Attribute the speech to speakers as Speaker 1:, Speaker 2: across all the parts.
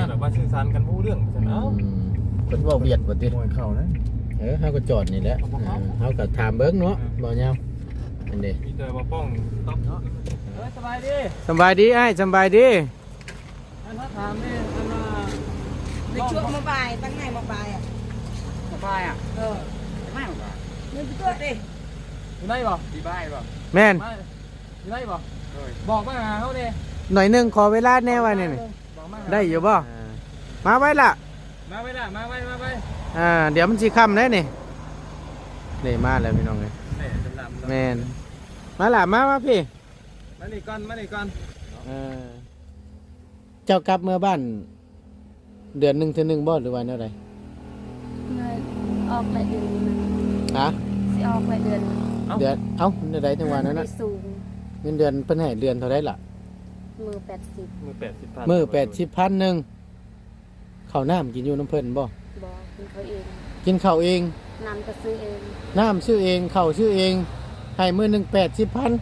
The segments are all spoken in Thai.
Speaker 1: มาแบบว่าสื่อสารกันรู้เรื่องเสร็จแล้ว
Speaker 2: อืมเพิ่นเว้าเวียดบ่ติ
Speaker 1: มวยเข่านะ
Speaker 2: เออเฮาก็จอดนี่แหละ
Speaker 1: เอาบ่
Speaker 2: เอ
Speaker 1: เข้า
Speaker 2: อเฮาก็ถามเบิ่งเนาะบ่ยาวอันนี้
Speaker 1: มีแต่ว่าป้องต๊อกเนาะเออสบายดี
Speaker 2: สำบายดีอ้ายสำบายดี
Speaker 1: อันถ้าถามนี่อันว่า
Speaker 3: ในช่วงมาบ่ายตั้งไงมาบ่ายอะ
Speaker 1: สบายอะ
Speaker 3: เออ
Speaker 1: ไม่หรอก
Speaker 3: เงินตัวดิ
Speaker 1: อยู่ไหนบ่ดีบายบ่
Speaker 2: แม่น
Speaker 1: ไม่อยู่ไหนบ่บอกมาหาเขาดิ
Speaker 2: หน่อยหนึงขอเวลาแน่ว่านี่นี่
Speaker 1: บอกมาหา
Speaker 2: ได้อยู่บ่มาไว้ล่ะ
Speaker 1: มาไปละมาไปมาไป
Speaker 2: อ่า เดี๋ยวมันสิค่ำแล้วนี่นี่มาแล้วพี่น้องเอ้ย
Speaker 1: แม่ดำๆ
Speaker 2: แม่นมาล่ะมามาพี่
Speaker 1: มานี่ก่อนมานี่ก่อน
Speaker 2: เออเจ้ากลับเมื่อบ้าน เดือนหนึงเทื่อหนึงบ่หรือว่าแนวใด
Speaker 4: เงินออกไปเดือนหนึง
Speaker 2: ฮะ
Speaker 4: สิออกไปเดือนหนึ่ง
Speaker 2: เดือนเอ้าแนวใดจังหวะนั้นน่ะ
Speaker 4: ไม่สูง
Speaker 2: เงินเดือนเพิ่นให้เดือนเท่าไดล่ะ
Speaker 4: มือแปดสิบ
Speaker 1: มือแปดสิบพัน
Speaker 2: มื้อ80พันหนึงข้าวน้ำกินอยู่น้ำเพิ่นบ่
Speaker 4: บอกคุณเขาเอง
Speaker 2: กินข้าวเอง
Speaker 4: นำก็ซื้อเอง
Speaker 2: น้ำซื้อเองข้าวซื้อเองให้มื้อหนึง80พัน
Speaker 1: นี่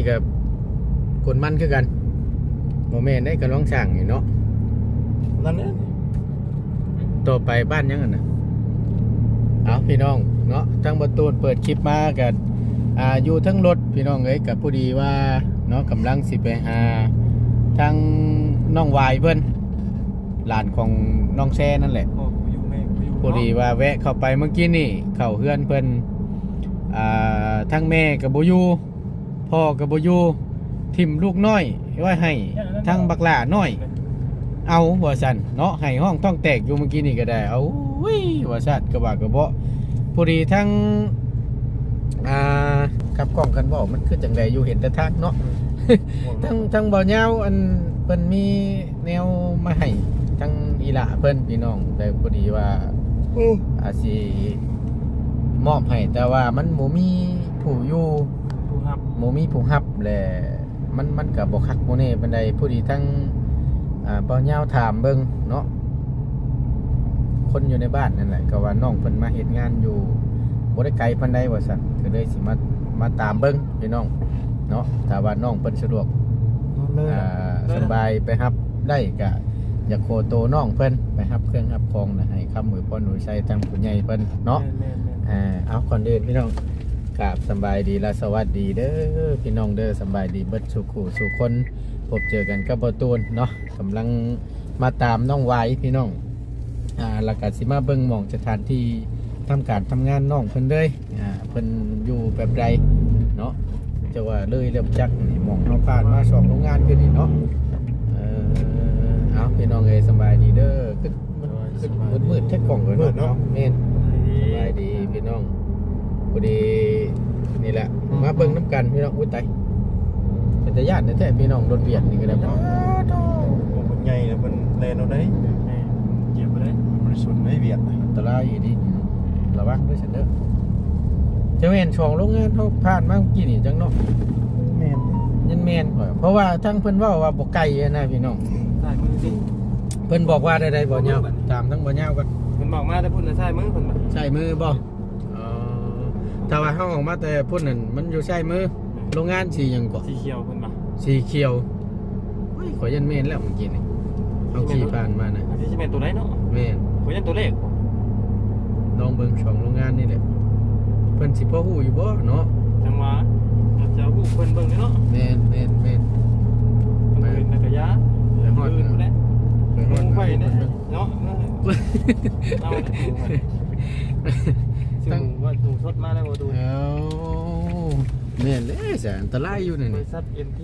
Speaker 2: นนี้ก็คนมันคือกันบ่แม่นได้ก็ลองสร้างนี่เนาะ
Speaker 1: นั่นเนี่ย
Speaker 2: ต่อไปบ้านยังอะนะเอาพี่น้องเนาะทั้งประตูนเปิดคลิปมากับอ่าอยู่ทั้งรถพี่น้องเอ้ยกับผู้ดีว่าเนาะกำลังสิไปหาทั้งน้องวายเพิ่นหลานของน้องแซ่นั่นแหละ
Speaker 1: พ่อกูอยู่แม่กูอยู่
Speaker 2: ผู้ดีว่าแวะเข้าไปเมื่อกี้นี่ เข้าเฮือนเพิ่นอ่าทั้งแม่กับบ่อยู่ พ่อกับบ่อยู่ทิมลูกน้อยไว้ให้ทั้งบักหล่าน้อย เอาว่าสันเนาะให้ห้องต้องแตกอยู่เมื่อกี้นี่ก็ได้ เอาวิว่าสันกระบะกระเบาะพอดีทั้งอ่ากับกล้องกันบอกมันคือจังไดอยู่เห็นแต่ทักเนาะทั้งทั้งบ่อเงาวอันเพิ่นมีแนวมาให้ทั้งอีหละเพิ่นพี่น้องแต่พอดีว่าอาจสิมอบให้แต่ว่ามันบ่มีผู้อยู่
Speaker 1: ผู้ฮับ
Speaker 2: โมมีผู้ฮับแหละมันมันกับบกคักโมเน่บันไดผู้ดีทั้งอ่าเป้าเงาวถามเบิงเนาะคนอยู่ในบ้านนั่นแหละก็ว่าน้องเพิ่นมาเฮ็ดงานอยู่บ่ได้ไกลปานใดว่าซั่นก็เลยสิมามาตามเบิ่งพี่น้องเนาะถ้าว่าน้องเพิ่นสะดวก
Speaker 1: เลย
Speaker 2: อ่าสบายไปรับได้ก็อยากโคโตน้องเพิ่นไปรับเครื่องรับของนะให้คำมือพ่อหนูใช้ทางผู้ใหญ่เพิ่นเนาะ
Speaker 1: แม่แม่
Speaker 2: อ่าเอาก่อนเดินพี่น้อง กราบสำบายดีและสวัสดีเด้อพี่น้องเด้อสำบายดีเบิดสุขูสุคนพบเจอกันกับบตูนเนาะกำลังมาตามน้องไว้พี่น้องอ่าแล้วก็สิมาเบิ่งหมองสถานที่ทำการทำงานน้องเพิ่นเลยอ่าเพิ่นอยู่แบบใดเนาะจะว่าเลยเริ่มจักนี่หมองเราผ่านมาสองโรงงานคือนี่เนาะเออเอาพี่น้องเอ้ยสำบายดีเด้อขึ้นขึ้นมืดๆแท้กล่องเลยเนาะเมนสบายดีพี่น้อง พอดีนี่แหละ มาเบิ่งน้ำกันพี่น้องอุ้ยตายเป็นตาญาติแท้ๆพี่น้องรถเบียดนี่ก็ได้บ่
Speaker 5: ว่ามันใหญ่แล้วมันแลนเอาได้
Speaker 1: เจ็บไปเลย
Speaker 5: บริสุทธิ์ไม่เบียดนะ
Speaker 2: อันตรายอยู่ดีระวังด้วยฉันเด้อจะเห็นช่องโรงงานเขาผ่านมาเมื่อกี้นี่จังเนาะ
Speaker 5: แม่น
Speaker 2: ยันแม่นกว่าเพราะว่าทั้งเพิ่นเว้าว่าบ่ไกลนะพี่น้อง
Speaker 1: ใช่มือดิ
Speaker 2: เพิ่นบอกว่าได้ๆบ่ยาวตามทั้งบ่ยาวกัน
Speaker 1: มันบอกมาแต่พุ่นนะใช่มือพุ่นมา
Speaker 2: ใช้มือบ่ อ๋อถ้าว่าเฮาออกมาแต่พุ่นนั่นมันอยู่ใช้มือโรงงานสิหยังก่อ
Speaker 1: สีเขียวพุ่นมา
Speaker 2: สีเขียวเฮ้ยขอยันเมนแล้วเมื่อกี้นี่เอาขี่ผ่านมานะ
Speaker 1: อันนี้จะเป็นตัวไหนเนาะ
Speaker 2: เมน
Speaker 1: ผมยันตัวเลข
Speaker 2: ลองเบิ่งช่องโรงงานนี่แหละเพิ่นสิพ่อหูอยู่บ่เนาะ
Speaker 1: จังหวะอาจจะหูเพิ่นเบิ่งเลยเนาะ
Speaker 2: เมนเมนเมน
Speaker 1: มันเป็นนักยะ
Speaker 2: ไปฮอด
Speaker 1: อื่นพุ่นแหละ
Speaker 2: ไปฮ
Speaker 1: ล
Speaker 2: อด
Speaker 1: งไป
Speaker 2: นะ
Speaker 1: เนี่ยเนาะเอา เลยซึ่งว่าถูกสดมาแล้วบ่ดู
Speaker 2: เอาเมนเลยแสอันตรายอยู่นี่
Speaker 1: บ
Speaker 2: นี่
Speaker 1: ริษัท NT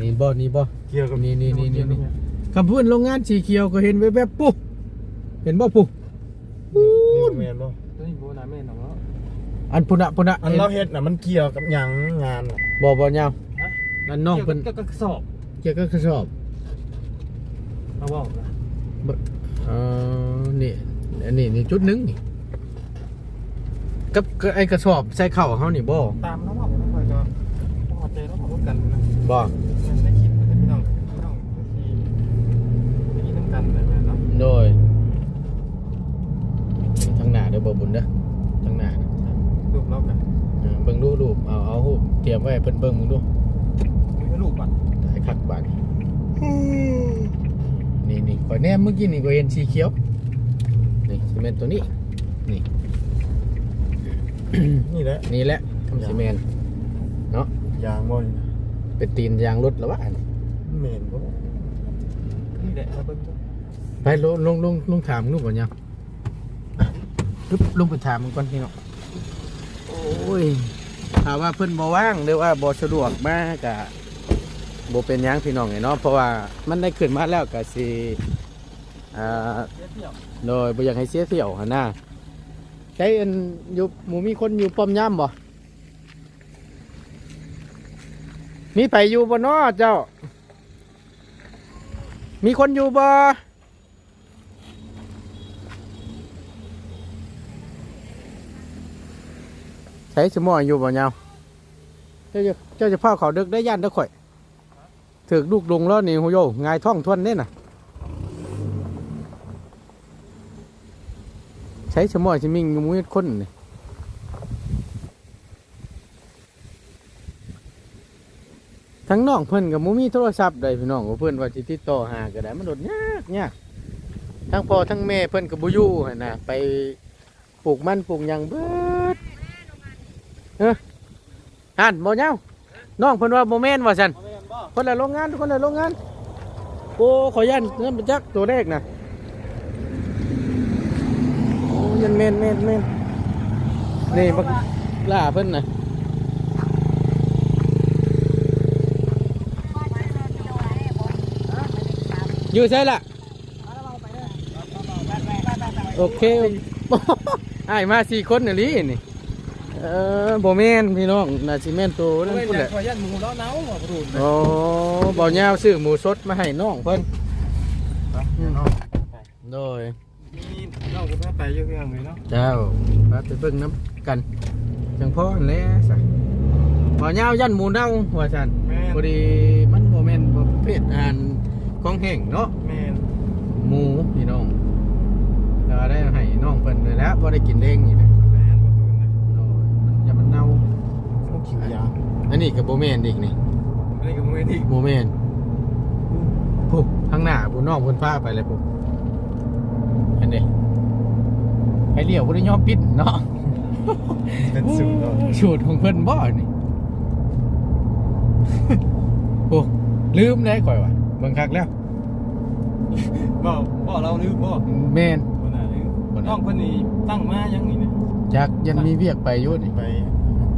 Speaker 2: นี่บ่นี่บ่
Speaker 5: เกี่ยวกับ
Speaker 2: นี่นี่นี่นี่นี่คำพูดโรงงานสีเขียวก็เห็นแวบๆปุ๊บเห็นบ่ปุ๊บ
Speaker 5: นี่แม่นบ่
Speaker 1: ตัวนี้โบนาแม่นเนาะ
Speaker 2: อันพุ่นน่ะพุ่นน่ะ
Speaker 5: อันเราเฮ็ดน่ะมันเกี่ยวกับหยังงานน่ะ
Speaker 2: บ่บ่ยาว
Speaker 1: ฮะ
Speaker 2: นั่นน้องเพิ่น
Speaker 1: ก็กระสอบ
Speaker 2: เกี่ยวกับกระสอบ
Speaker 1: เอาบอกนะ
Speaker 2: เออนี่อันนี้นี่จุดหนึงนี่ กับกับไอ้กระสอบใส่เข่าวเขานี่บ่
Speaker 1: ตามแล้วบอกนะคอยก็กันนะ
Speaker 2: บ่
Speaker 1: มันไม่คิดแต่พี่น้องพี่น้องที่ไม่คิดน้ำกันเลยเนาะ
Speaker 2: โดยทางหน้าเด้อบ่บุญเด้อทางหน้านะ
Speaker 1: รูปเรากัน
Speaker 2: เออเบิ่งดูรูปเอาเอารูปเตรียมไว้ให้เพิ่นเบิ่งมึงดู
Speaker 1: มีรูปบัตร
Speaker 2: ถ่ายคักบาดนี่นี่ข่อยแนมเมื่อกี้นี่ก็เห็นสีเขียวนี่ซีเมนต์ตัวนี้นี่
Speaker 5: นี่แหละ
Speaker 2: นี่แหละคำซีเมนต์เนาะ
Speaker 5: ยางบ่นี่นะ
Speaker 2: เป็นตีนยางรถแล้ววะอันนี้
Speaker 5: แม่นบ่
Speaker 1: นี่แหละเราเบิ่งดู
Speaker 2: ไปลงลงลงลงถามลูกก่อนยังอะปึ๊บลงไปถามมันก่อนพี่เนาะโอ้ยถามว่าเพิ่นบ่ว่างหรือว่าบ่สะดวกมากกะบ่เป็นหยังพี่น้องไงเนาะเพราะว่ามันได้ขึ้นมาแล้วก็สิอ่า
Speaker 1: เที่ยวเที่ยว
Speaker 2: โดยบ่อยากให้เสียเที่ยวหั่นน่ะ ใช้อันอยู่หมูมีคนอยู่ป้อมยามบ่ มีไผอยู่บ่นาะเจ้า มีคนอยู่บ่ใช้สมออยู่บ่ยาเจ้าจะเจ้าจะพาเขาดึกได้ย่านเด้ข่อยถึกลูกลงแล้วนี่หูโยงายท้องทวนเด้น่ะ ใช้สมอชิมิงมุ้ยคนนี่ทั้งน้องเพิ่นกับมุมีโทรศัพท์ได้พี่น้องว่าเพิ่นว่าสิติดต่อหาก็ได้มันโดดยากยากทั้งพ่อทั้งแม่เพิ่นกับบุยูหั่นน่ะไปปลูกมันปลูกหยังเบิดเอออ่านบ่เจ้าน้องเพิ่นว่าบ่แม่นว่าซั่น
Speaker 1: เอาสัน
Speaker 2: คนละโรงงานคนละโรงงานโอ้ขอยันเงินประจักตัวแรกนะ โอ้ยั นเมนเมนเมนนี่บักล่าเพิ่นนะอยู่ใช่ละโอเคไอ้ายมาสี่คนน่ะลินี่เออโบเมนพี่น้องน่าสิเมนตัวนั่น
Speaker 1: ไม่
Speaker 2: พุ่น
Speaker 1: แห
Speaker 2: แห
Speaker 1: ละ
Speaker 2: ละ
Speaker 1: ขอยันหมูแล้วหนาวบ่รูป
Speaker 2: โอ้บ่ยาวซื้อหมูสดมาให้น้องเพิ่น
Speaker 5: เนาะ
Speaker 2: โดย
Speaker 1: มีน้อง ก็พาไปอยู่เรื่องเลยเนาะ
Speaker 2: เจ้ามาไปเบิ่งน้ำกัน จังพ่อนั่นแหละสะบ่ยาวยันหมูเน่าว่าซั่น
Speaker 1: แม่น
Speaker 2: พอดีมันบ่แม่นประเภทอาหารของแห้งเนาะ
Speaker 1: แม่น
Speaker 2: หมูพี่น้องแล้วได้ให้น้องเพิ่นเลยแหล้วบ่ได้กินเองนี่แหละ
Speaker 1: แม่นบ่ตูนนะ
Speaker 2: โอ้ยมันอย่ามันเน่า
Speaker 5: ต้องขิวยาง
Speaker 2: อันนี้ก็บ่แม่นอีกนี่
Speaker 1: อันนี้ก็มือที่
Speaker 2: บ่แม่นผู้ข้างหน้าผู้น้องเพิ่นพาไปเลยผู้อันนี้ ไปเลี้ยวบ่ได้ยอมปิดเนาะ
Speaker 5: เป็นสูตรเนาะ
Speaker 2: สูตรของเพิ่นบ่นี่โอ้ลืมได้ข่อยว่ะเบิ่งคักแล้ว
Speaker 1: บ่บ่เราลืมบ่
Speaker 2: แม่น
Speaker 1: บ่น่าลืม
Speaker 2: บ่น่า
Speaker 1: น้องเพิ่นนี่ตั้งมายังนี่นะ
Speaker 2: จักยันมีเวียกไปอยู่นี่
Speaker 5: ไป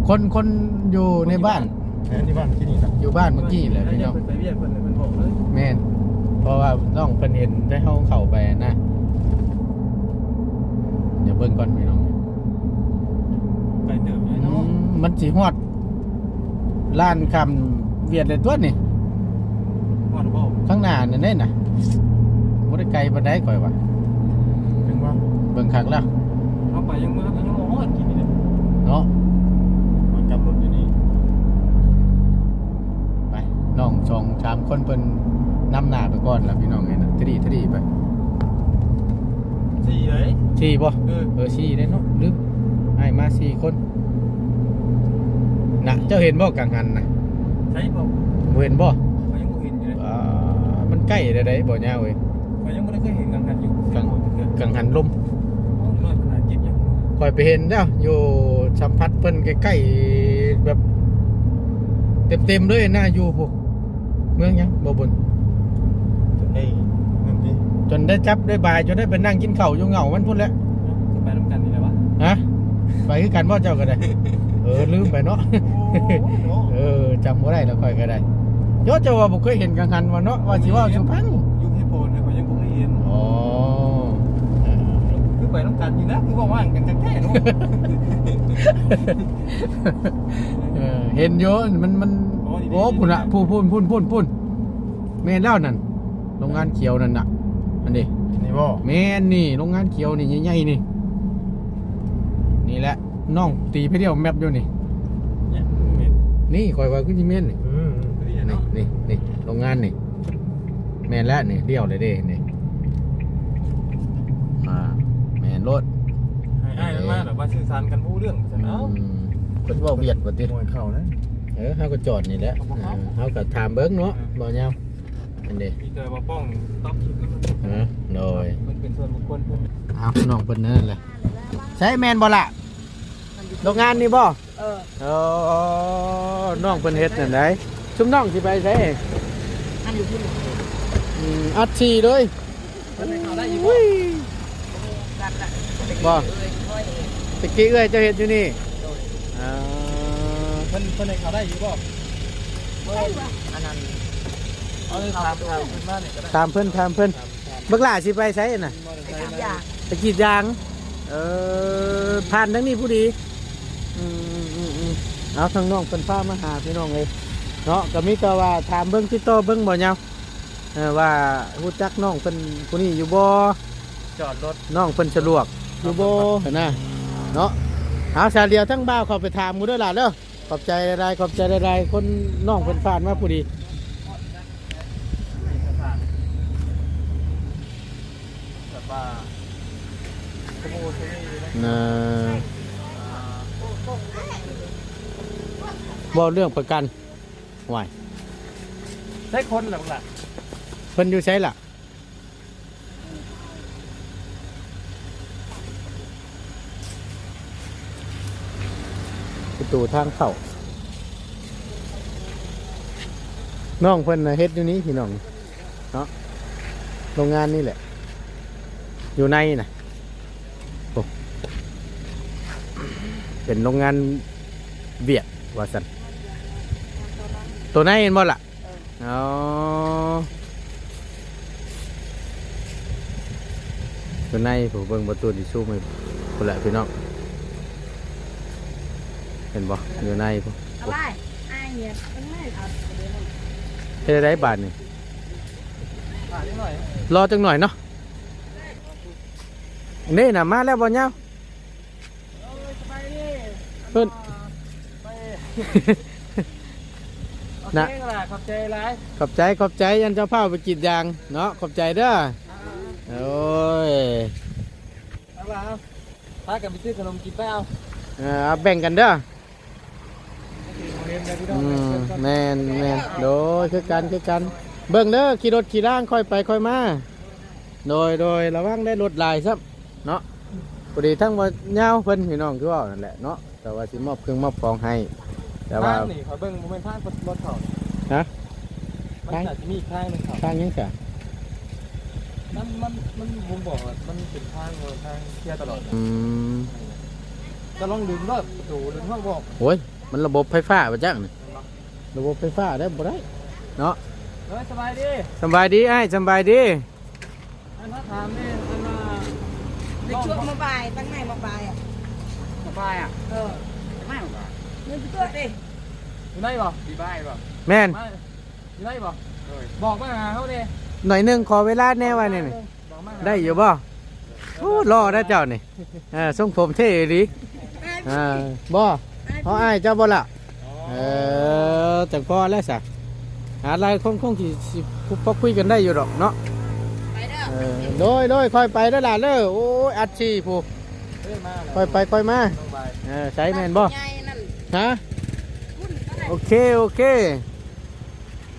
Speaker 2: คนคนอยู่ในบ้าน
Speaker 5: แทนที่บ้านที่นี่นะ
Speaker 2: อยู่บ้านเมื่อกี้แหละพี่น้อง
Speaker 1: เพิ่นไปเวียนเพิ่นเลยเพิ่นบอกเลย
Speaker 2: แม่นเพราะว่าน้องเพิ่นเห็นได้เฮาเข้าไปนะ เดี๋ยวเบิ่งก่อนพี่น้อง
Speaker 1: ไปเติมเลย
Speaker 2: อื
Speaker 1: เนาะ
Speaker 2: มมันสิฮอดล้านคำเวียดเลยตัวนี่
Speaker 1: ฮอดบ่
Speaker 2: ข้างหน้านั่นเด้น่ะบ่ได้ไกลปานใดข่อยว่า
Speaker 5: ถึงว่า
Speaker 2: เบิ่งคักแล้ว
Speaker 1: เอาไปยังเมื่อก็ยังบ่ฮอดกินนี่นะ
Speaker 2: เนาะ
Speaker 5: มันกลับรถอยู่นี่
Speaker 2: ไปน้องสองสามคนเพิ่นนำหน้าไปก่อนแล้วพี่น้องไงนะทดีทดีไป
Speaker 1: สี่เลย
Speaker 2: สี่บ่
Speaker 1: เออ
Speaker 2: เออสี่ได้เนาะลืมให้มาสี่คนน่ะเจ้าเห็นบ่กังหันน่ะ
Speaker 1: ใช่บ่
Speaker 2: บ่เห็นบ่
Speaker 1: เขายังบ่เห็นอยู่เลย
Speaker 2: อ่ามันใกล้ได้ได้บ่ยาวเว้ย
Speaker 1: เขายังบ่ได้เคยเห็นกังหันอยู่
Speaker 2: กัง
Speaker 1: เทื่อ
Speaker 2: กังหันลม
Speaker 1: น้อยขนาดจิบยัง
Speaker 2: คอยไปเห็นแล้วอยู่สัมผัสเพิ่นใกล้ๆแบบ เต็มๆเลยน่าอยู่พวกเมืองหยังบ่บน
Speaker 5: จะได้เงินดิ
Speaker 2: จนได้จับได้บายจนได้ไปนั่งกินข้าวอยู่เหงามันพุ่นแหล้ว
Speaker 1: ไปนํกันนี่แหละวะ
Speaker 2: ฮะไปคือกันบ่เจ้าก็ได้เออลืมไปเนาะ
Speaker 5: โอ้
Speaker 2: เออจำบ่ได้แล้วค่อยก็ได้ยอดเจ้าว่าบ่เคยเห็นกังหันว่าเนาะว่าสิว่าสุพัง
Speaker 1: ยุคให้โพนเนี่ยเขายังบ่เคยเห็น
Speaker 2: อ๋อเออ
Speaker 1: คือไปนํกันอยู่นะคือว่าว่างกันจังแท้เนาะ
Speaker 2: เออเห็นอยู่มันมัน
Speaker 1: โอ้ดีๆ
Speaker 2: โอ้พุ่นอะพุ่นพุ่นพุ่นพุ่นพุ่นแม่นแล้วนั่นโรงงานเขียวนั่นน่ะ อันนี้
Speaker 5: นี่บ่
Speaker 2: แม่นนี่โรงงานเขียวนี่ใหญ่ๆนี่ นี่แหละน้องตีไปเดียวแมปอยู่นี่
Speaker 1: เนี่ยเห็น
Speaker 2: นี่คอยว่าคือสิแม่นนี่
Speaker 5: อืม
Speaker 2: นี่นี่นี่โรงงานนี่แม่นแล้วนี่เดี่ยวเลยเด้นี่อ่าแม่นรถ
Speaker 1: ให้อ้ายมันมาแบบว่าสื่อสารกันรู้เรื่องซั่น
Speaker 2: อื
Speaker 1: เอ้าม
Speaker 2: เพิ่นเว้าเวียดบ่ติ
Speaker 5: มวยเข่านะ
Speaker 2: เออเฮาก็จอดนี่แหละเออเฮาก็ถามเบิ่งเนาะบ่ยาว อันเด้
Speaker 1: มีแต่ว่าป้องตอบคลิปแล้วมัน
Speaker 2: เออโดย
Speaker 1: มันเป็นส่วนบุคคลเพิ่น
Speaker 2: เอาน้องเพิ่นนั่นแหละใช้แม่นบ่ล่ะโรงงานนี่บ่
Speaker 3: เออ
Speaker 2: เออน้องเพิ่นเฮ็ดนั่นไดชุมน้องสิไปไส
Speaker 3: อันอยู่ที่
Speaker 2: อืมอัดฉี่เลย
Speaker 1: มันให้เขาได้อีก
Speaker 2: อุ้ย
Speaker 3: กันละ
Speaker 2: บ่
Speaker 3: เลยค่อย
Speaker 2: ตะกี้เอ้ยเจะเฮ็ดอยู่นี่อ่า
Speaker 1: เพิ่นเพิ่นให้เขาได้อยู่บ่
Speaker 3: อันนั้น
Speaker 1: เอาเลยถามถามเพิ่นมาเนี่ยก็ได้
Speaker 2: ถามเพิ่นถามเพิ่นบักหล่าสิไปไสน่ะ
Speaker 1: มอเตอร์
Speaker 3: ไป
Speaker 1: ไซค์
Speaker 3: ทำ
Speaker 1: นะ
Speaker 3: ยา
Speaker 2: ตะกี้ยาง เออผ่านทั้งนี้ผู้ดีอืมอืมอืมเอาทางน้องเพิ่นพามาหาพี่น้องเลยเนาะก็มีแต่ว่าถามเบิ่งติดต่อเบิ่งบ่ยาวเออว่ารู้จักน้องเพิ่นผู้นี้อยู่บ่
Speaker 1: จอดรถ
Speaker 2: น้องเพิ่นสะดวกอยู่บ่เห็นนะเนาะเอาสาเดียวทั้งบ่าวเข้าไปถามหมู่เด้อล่ะเด้อขอบใจหลายๆขอบใจหลายๆคนน้องเพิ่นผ่านมาผู้ดี
Speaker 1: แบบว่าขโมยที่ นี่นะ
Speaker 2: นะบ่เรื่องประกันไหว
Speaker 1: ใช่คนหรือเปล่า
Speaker 2: เพิ่นอยู่ใช้ล่ะประตูทางเข้าน้องเพิ่นน่ะเฮ็ดอยู่นี้พี่น้องเนาะโรงงานนี่แหละ อยู่ในน่ะโอ้ เป็นโรงงานเบียดว่าสันตัวไหนเห็นบ่ล่ะอ๋อตัวในผมเบิ่งประตูที่ชูมือคนละพี่น้องเห็นบ่อยู่ในผม
Speaker 3: อะไรไอ้เนี่ยเป็นไงเอาเดี๋ยว
Speaker 2: เฮ็ดได้บาทนี่
Speaker 1: อ่านิดหน่อย
Speaker 2: รอจังหน่อยเนาะนี่น่ะมาแล้วบ่เนาเพิ่น
Speaker 1: ไป
Speaker 2: น่ะ
Speaker 1: โอเคก็ล่ะขอบใจหลาย
Speaker 2: ขอบใจขอบใจยันเจ้าเผาไปกรีดยาง เนาะขอบใจเด้อโอ้ย
Speaker 1: เอาล่ะเอาพากันไปซื้อขนมกินไปเอา
Speaker 2: เออเอาแบ่งกันเด้อ
Speaker 1: เรียนกันพี่น้อ
Speaker 2: อื
Speaker 1: ง
Speaker 2: มแม่นแม่นโดยคือกันคือกัน เบิ่งเด้อขี่รถขี่ร่างค่อยไปค่อยมาโดยโดยระวังได้รถหลายซับเนาะพอดีทั้งว่าเงาวเพิ่นพี่น้องคือว่านั่นแหละเนาะแต่ว่าสิมอบเครื่องมอบของให้ แต่ว่า
Speaker 1: ทางนี่ขอเบิ่งบ่แม่นทางรถเขา
Speaker 2: ฮะ
Speaker 1: มัน
Speaker 2: ทาง
Speaker 1: อาจจะมีอีกทางหนึงเขา
Speaker 2: ทางยังกะ
Speaker 1: มันมันมันผมบอกว่ามันเป็นทางเออทางเคลียร์ตลอด
Speaker 2: อืม
Speaker 1: จะลองดึงรถประตูดึงห้องบอก
Speaker 2: โอ้ยมันระบบไฟฟ้าบ่จังนี่ระบบไฟฟ้าได้บ่ได้เนาะ
Speaker 1: เฮ้ยสบายดี
Speaker 2: สำบายดีไอ้ายสำบายดี
Speaker 1: อันถ้าถามนี่อันมา
Speaker 3: ในช่วงมาบ่ายตั้งไงมาบ่ายอะ
Speaker 1: สบายอะ
Speaker 3: เออ ไม่หรอกเงินตัวดิ
Speaker 1: อยู่ไหนบ่ดีบายบ่
Speaker 2: แม่น
Speaker 1: มาอยู่ไหนบ่บอกมาหาเขาดิ
Speaker 2: หน่อยหนึงขอเวลาแน่ว่านี่นี่
Speaker 1: บอกมาหา
Speaker 2: ได้อยู่บ่โอ้รอได้เจ้านี่เออทรงผมเท่ดีอ่าบ่เพราะอ้ายเจ้าบ่ล่ะเออแต่ก็แล้วซะหาอะไรคงคงสิสิพอคุยกันได้อยู่ดอกเนาะ
Speaker 3: ไปเด้อ
Speaker 2: เออโดยโดยค่อยไปเด้อล่ะเด้อโอ้ยอัดชีผู้
Speaker 1: เอ้ยมาแล้ว
Speaker 2: ค่อยไปค่อยมา
Speaker 1: ต้องไป
Speaker 2: เออใช้แม่นบ่
Speaker 3: ใหญ่นั่น
Speaker 2: ฮะโอเคโอเค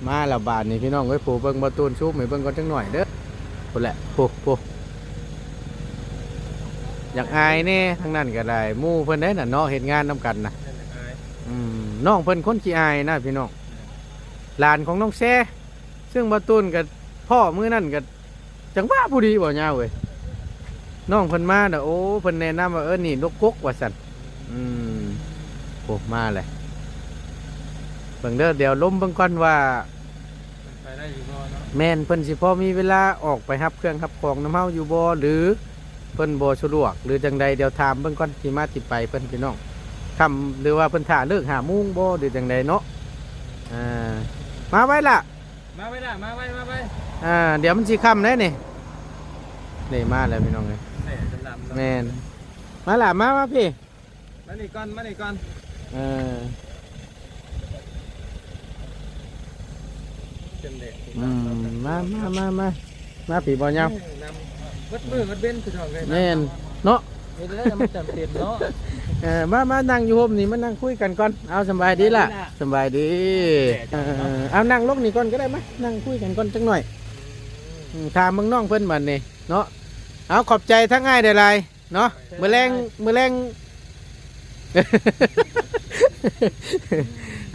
Speaker 2: มาละบาทนี่พี่น้องไว้ยผูเบิ่งประตูนชุบให้เบิ่งก่อนจังหน่อยเด้อพูดแหละผูผูอยากอายแน่ทั้งนั้นก็ได้มู่เพิ่นได้น่ะเนาะเฮ็ดงานนํกันน่ะอืมน้องเพิ่นคนขี้อายนะพี่น้องหลานของน้องแซ่ซึ่งประตูนกับพ่อมื้อนั้นก็จังว่าผู้ดีบ่ยาวเว้ยน้องเพิ่นมาน่ะโอ้เพิ่นแนะนำว่าเออนี่นกกกว่าซั่นอืม โอ้มาเลยเบิ่งเด้อเดี๋ยวล้มเบิ่งก่อนว่า
Speaker 1: ไปได้อยู่บ่เนาะ
Speaker 2: แม่นเพิ่นสิพอมีเวลาออกไปรับเครื่องรับของน้ำเฮาอยู่บ่หรือเพิ่นบ่สะดวก หรือจังใดเดี๋ยวถามเบิ่งก่อนที่มาที่ไปเพิ่นพี่น้องคำหรือว่าเพิ่นท่าเลิกหาโมุ้งบ่หรือจังใดเนาะอ่ามาไว้ล่ะ
Speaker 1: มาไปได้มาไปมาไป
Speaker 2: อ่าเดี๋ยวมันสิค่ำแล้วนี่นี่มาแล้วพี่น้องเอ้ย
Speaker 1: นี่ดำๆ
Speaker 2: แม่นมาล่ะมามาพี่
Speaker 1: มานี่ก่อนมานี่ก่อน
Speaker 2: เออ
Speaker 1: ต็มแดด
Speaker 2: อืมมามามามามาผีบอลยาว
Speaker 1: น้ำวัดมือวัดเบ้นคือทองเลย
Speaker 2: แน่นเนาะ
Speaker 1: เฮ็ดได้แต่มันจำเป็นเนาะ
Speaker 2: เออมามานั่งอยู่โฮมนี่มานั่งคุยกันก่อนเอาสำบายดีล่ะสำบายดีเออเอานั่งลงนี่ก่อนก็ได้ไหมนั่งคุยกันก่อนจังหน่อยอืมถามมึงน้องเพิ่นบัดนี่เนาะเอาขอบใจทั้งง่ายได้ไรเนาะมือแรงมือแรง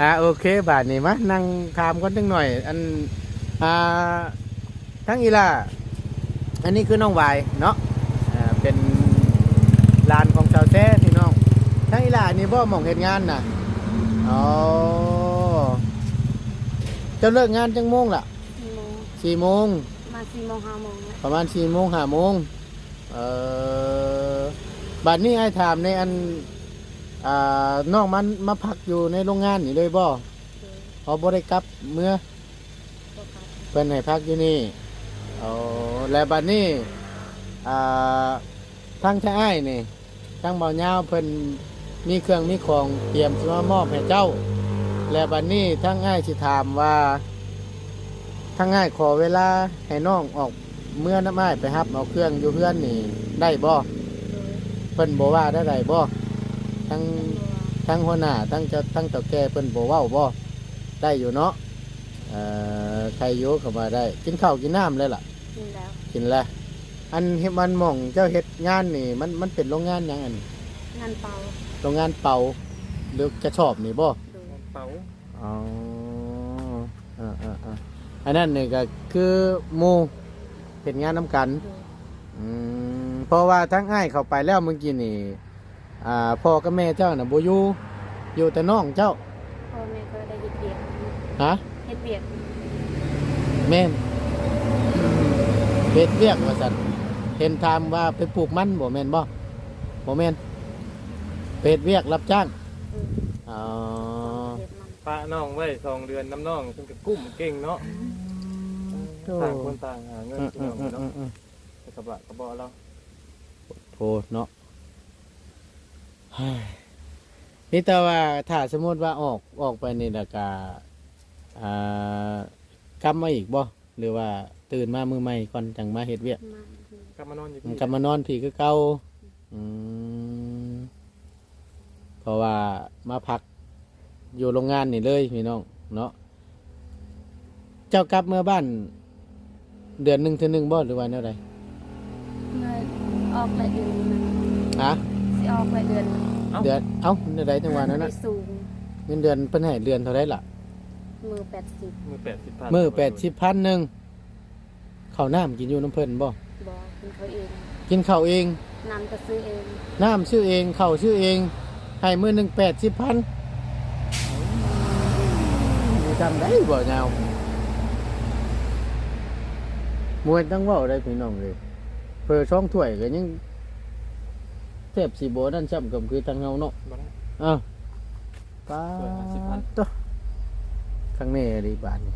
Speaker 2: อ่าโอเค บาทนี่มะนั่งถามกันจังหน่อย อันอ่าทั้งอีล่าอันนี้คือน้องวายเนาะอ่าเป็นลานของชาวแท้พี่น้องทั้งอีล่านี่บ่หมองเห็นงานน่ะอ๋อเจะเลิกงานจังโมงล่ะ
Speaker 4: สี่โมง
Speaker 2: สี่โมง
Speaker 4: มาสี่โมงห้าโมงแล้ว
Speaker 2: ประมาณสี่โมงห้าโมงเอ่อบัดนี้ไอ้ถามในอัน อ่าน้องมันมาพักอยู่ในโรงงานนี่เลยบ่
Speaker 4: โดย
Speaker 2: พอบ่ได้กลับเมื่อ
Speaker 4: ตัวครับ
Speaker 2: เพิ่นให้พักอยู่นี่เอาแล้วบัดนี้อ่าทางชายอ้ายนี่ทางเบาเงาวเพิ่นมีเครื่องมีของเตรียมสิมามอบให้เจ้า แล้วบัดนี้ทางอ้ายสิถามว่าทางอ้ายขอเวลาให้น้องออกเมื่อน้ำอ้ายไปรับเอาเครื่องอยู่เพื่อนนี่ได้บ่
Speaker 4: โดย
Speaker 2: เพิ่นบ่ว่าได้ไดบ่ ทั้ง
Speaker 4: ตัว
Speaker 2: ทั้งหัวหน้าทั้งเจ้าทั้งเต่าแก่เพิ่นบ่เว้าบ่ได้อยู่เนาะเอ่อใครอยู่ก็มาได้ กินข้าวกินน้ำเลยล่ะ
Speaker 4: กินแล้ว
Speaker 2: กินแล้วอันเฮ็ดมันหม่องเจ้าเฮ็ดงานนี่ มันมันเป็นโรงงานหยังอันนี้
Speaker 4: งานเป่า
Speaker 2: โรงงานเป่าหรือกระชอบนี่บ่
Speaker 4: โดย
Speaker 1: เป๋า
Speaker 2: อ๋ออ่าอ่าอ่าอันนั้นนี่ก็คือหมู่เฮ็ดงานนํกัน
Speaker 4: โดย
Speaker 2: อืมเพราะว่าทั้งอ้ายเข้าไปแล้วเมื่อกี้นี่ อ่าพ่อกับแม่เจ้าน่ะบ่อยู่อยู่แต่น้องเจ้า
Speaker 4: พ่อแม่ก็ได้เฮ็ดเบียก
Speaker 2: ฮะ
Speaker 4: เฮ็ดเบียก
Speaker 2: แม่นเฮ็ดเรียกว่าซั่นเห็นถามว่าไปปลูกมันบ่แม่นบ่บ่แม่นไปเฮ็ดเวียกรับจ้าง
Speaker 4: เออ
Speaker 2: อ๋อ
Speaker 4: เฮ็ดมัน
Speaker 1: ป้าน้องไว้สองเดือนน้ำน้องเพิ่นก็กุ้มเก่งเนาะต่างคนต่างหาเงิน
Speaker 2: อืม
Speaker 1: พี่
Speaker 2: อื
Speaker 1: น้
Speaker 2: ม
Speaker 1: อง
Speaker 2: อืมอื
Speaker 1: เนาะ
Speaker 2: ม
Speaker 1: แต่กระบะกระบอกเรา
Speaker 2: โทเนาะเฮ้ย นี่แต่ว่าถ้าสมมติว่าออกออกไปนี่แล้วก็อ่ากลับมาอีกบ่หรือว่าตื่นมามือใหม่ก่อนจังมาเฮ็ดเวียก
Speaker 4: มาก
Speaker 1: ลับมานอนอยู่
Speaker 2: มัน
Speaker 1: ที่
Speaker 2: กลับมานอนพี่คือเก่าอืมเพราะว่ามาพักอยู่โรงงานนี่เลยพี่น้องเนาะเจ้ากลับเมื่อบ้าน เดือนหนึ่งเท่านึงบ่หรือว่าแนวใด
Speaker 4: เมื่อออกหลายเดือนนะ
Speaker 2: ฮะ
Speaker 4: สิออกหลายเดือนนะ
Speaker 2: เดือนเอ้าแนวใดทั้งวันนั้น
Speaker 4: ได้
Speaker 2: น่ะ
Speaker 4: สูง
Speaker 2: เงินเดือนเพิ่นให้เดือนเท่าไรล่ะ
Speaker 4: มือแปดสิบ
Speaker 1: มือแปดสิบพัน
Speaker 2: มือแปดสิบพันหนึ่งข้าวน้ำกินอยู่น้ำเพิ่นบ่
Speaker 4: บอกเป็นเขาเอง
Speaker 2: กินข้าวเอง
Speaker 4: นำก็ซื้อเอง
Speaker 2: น้ำชื่อเองข้าวชื่อเองให้มือหนึ่งแปดสิบพันมีจำได้บ่ยาวมวยตั้งเว่าได้พี่น้องเลยเพื่อช่องถ้วยก็ยัง เทบสีโบนั่นจำกับคือทางเงาเนาะ
Speaker 1: บ่ได้
Speaker 2: อ้าวป้า
Speaker 1: ถ้วย50,000
Speaker 2: ตัวข้างนี้ดีบาทนี่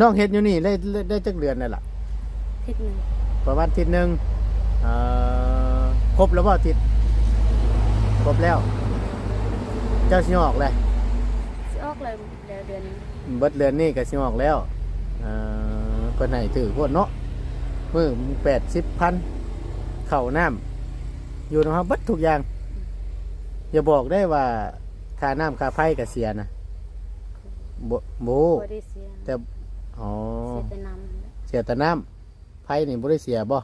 Speaker 2: น้องเฮ็ดอยู่นี่ได้ได้ได้จักเดือนแล้วล่ะ
Speaker 4: ทิศหนึ่ง
Speaker 2: ประมาณอาทิศหนึ่งเอ่อครบแล้วบ่อาทิศครบแล้ว เจ้าสิออกเลย
Speaker 4: สิออกเลยแล้วเดือนนี้
Speaker 2: เบิดเดือนนี้ก็สิออกแล้วเอ่อเพิ่นให้ถือพวดเนาะมือแปดสิบพันเข้าวน้ำ อยู่นะครับเบิดทุกอย่าง อย่าบอกได้ว่าค่าน้ำค่าไฟก็เสียนะบ่โบ
Speaker 4: บ่ได้เสีย
Speaker 2: แต่อ๋อ
Speaker 4: เสียแต่น้ำ
Speaker 2: เสียแต่น้ำไฟนี่บ่ได้เสียบ่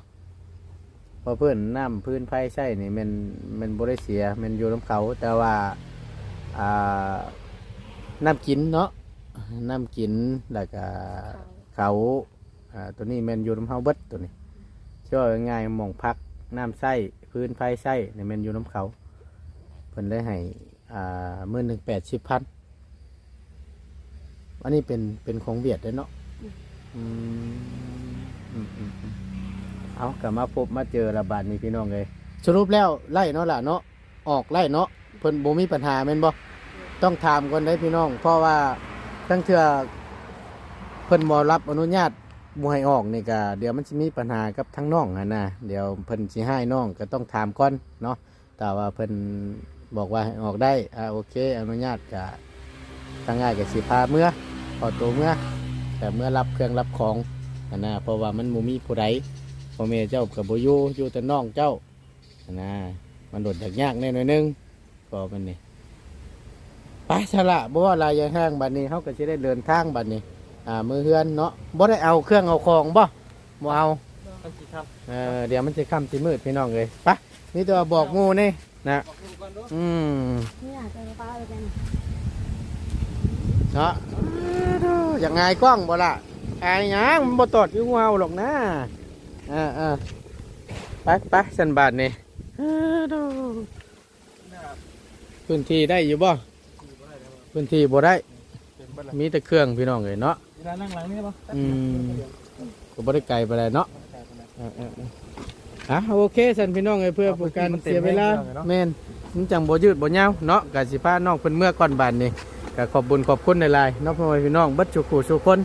Speaker 2: เพอเพื่อนน้ำพื้นไฟใช่นี่มันมันบ่ได้เสียมันอยู่น้ำเขา แต่ว่าอ่าน้ำกินเนาะน้ำกินแล้วก็เขาอ่าตัวนี้แมันอยู่น้ำเฮาเบิดตัวนี้เชื่อว่าง่ายๆหมองพักน้ำใส้ พื้นไฟใส้นี่แมันอยู่น้ำเขาเพิ่นเลยให้อ่ามื่อหนึ่งแปดสิบพันอันนี้เป็นเป็นของเวียดเลยเนาะอืมอืมอืมอืมเอากลับมาพบมาเจอระบาดนี้พี่น้องเลยสรุปแล้วไล่เนาะล่ะเนาะออกไล่เนาะเพิ่นบ่มีปัญหาแม่นบ่ต้องถามก่อนได้พี่น้อง เพราะว่าตั้งเทื่อเพิ่นบ่รับอนุญาต บ่ให้ออกนี่ก็เดี๋ยวมันสิมีปัญหากับทั้งน้องหั่นนะเดี๋ยวเพิ่นสิให้น้องก็ต้องถามก่อนเนาะแต่ว่าเพิ่นบอกว่าให้ออกได้อ่าโอเค อนุญาตก็ทางง่ายก็สิพาเมื่อขอตัวเมื่อแต่เมื่อรับเครื่องรับของอันนะเพราะว่ามันบ่มีผู้ใดพ่อแม่เจ้ากับบ่อยู่อยู่แต่น้องเจ้าอันนะมันโดดยากๆแน่หน่อยนึงก็มันนี่ไปสละบ่ว่าลายยางห้างบัดนี้เฮาก็สิได้เดินทางบัดนี้ อ่ามือเฮือนเนาะบ่ได้เอาเครื่องเอาของบ่บ่เอา
Speaker 1: ต้องกี่ครับ
Speaker 2: เออเดี๋ยวมันจะค่ำสิมืดพี่น้องเลยไปนี่ตัวบอกหมูนี่นะ
Speaker 1: บอกลูกก่อนด้วย
Speaker 2: อืม
Speaker 4: นี่อาจจะป้าไปกัน
Speaker 2: เนาะอย่างไงกล้องบ่ล่ะไอ้หยังมันบ่ตอดอยู่หัวเอาหรอกนะเออเออไปไปสันบาทนี่เออโดพื้นที่ได้อยู่บ่พื้นที่บ่ได้
Speaker 1: เป็นบ้าน
Speaker 2: มีแต่เครื่องพี่น้องเลยเนาะ
Speaker 1: เวลานั่งหลังนี่ปะ
Speaker 2: อืมก็บ่ได้ไกลไปเลยเนาะเออเออเอออะโอเคสันพี่น้องเลยเพื่อผู้การเสียเวลาแม่นมันจังบ่ยืดบ่ยาวเนาะกะสิพาน้องเพิ่นเมื่อก่อนบานนี่ก็ขอบบุญขอบคุณหลายๆเนาะพ่อแม่พี่น้องเบัดทุกผู้ทุกคน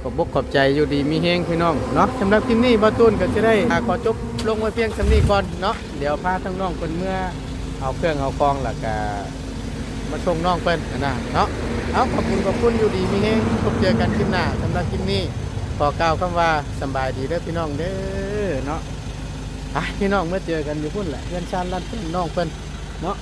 Speaker 2: ขอบอกขอบใจอยู่ดีมีเฮงพี่น้องเนาะสำหรับคลิปนี้บ่ตูนก็สิได้อ่าขอจบลงไว้เพียงสำนี้ก่อนเนาะเดี๋ยวพาทั้งน้องเพิ่นเมื่อเอาเครื่องเอาคองแล้วก็ มาชงน้องเพิ่นนะเนาะเอาขอบคุณขอบคุณอยู่ดีมีเฮงพบเจอกันคลิปหน้าสำหรับคลิปนี้ขอกล่าวคำว่าสบายดีเด้อพี่น้องเด้อเนาะอะพี่น้องเมื่อเจอกันอยู่พุ่นแหละเพื่อนชาติลั่นเพื่อนน้องเปิ้นเนาะ